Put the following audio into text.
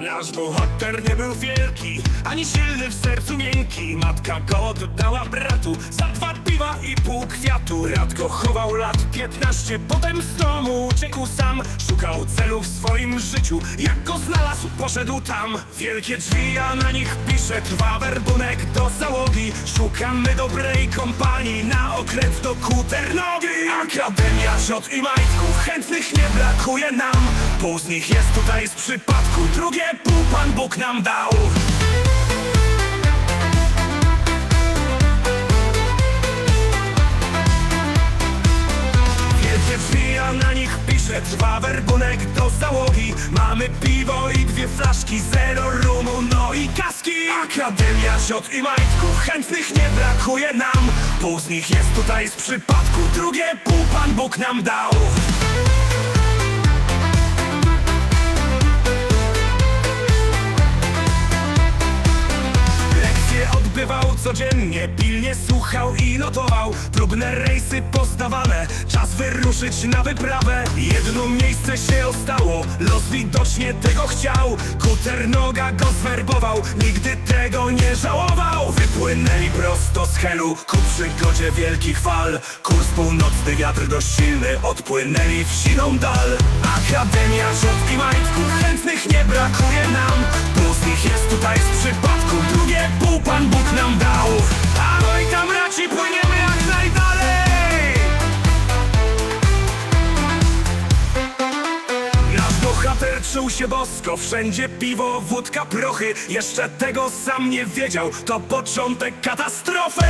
Nasz bohater nie był wielki, ani silny w sercu miękki. Matka go oddała bratu za dwa piwa i pół kwiatu. Rad go chował lat piętnaście, potem z domu uciekł sam. Szukał celu w swoim życiu, jak go znalazł poszedł tam. Wielkie drzwi, a na nich pisze trwa werbunek do załogi. Szukamy dobrej kompanii na okręt do kuternogi. Akademia ciot i majtków, chętnych nie brakuje nam. Pół z nich jest tutaj z przypadku, drugie pół Pan Bóg nam dał. Na nich pisze Trwa werbunek do załogi. Mamy piwo i dwie flaszki Zero rumu, no i kaski. Akademia ciot i majtków Chętnych nie brakuje nam. Pół z nich jest tutaj z przypadku Drugie pół Pan Bóg nam dał Odbywał codziennie, pilnie słuchał i notował. Próbne rejsy poznawane, czas wyruszyć na wyprawę. Jedno miejsce się ostało, los widocznie tego chciał. Kuter noga go zwerbował, nigdy tego nie żałował. Wypłynęli prosto z Helu, ku przygodzie wielkich fal. Kurs północny, wiatr dość silny, odpłynęli w siną dal. Akademia rzut i czuł się bosko, wszędzie piwo, wódka, prochy. Jeszcze tego sam nie wiedział, to początek katastrofy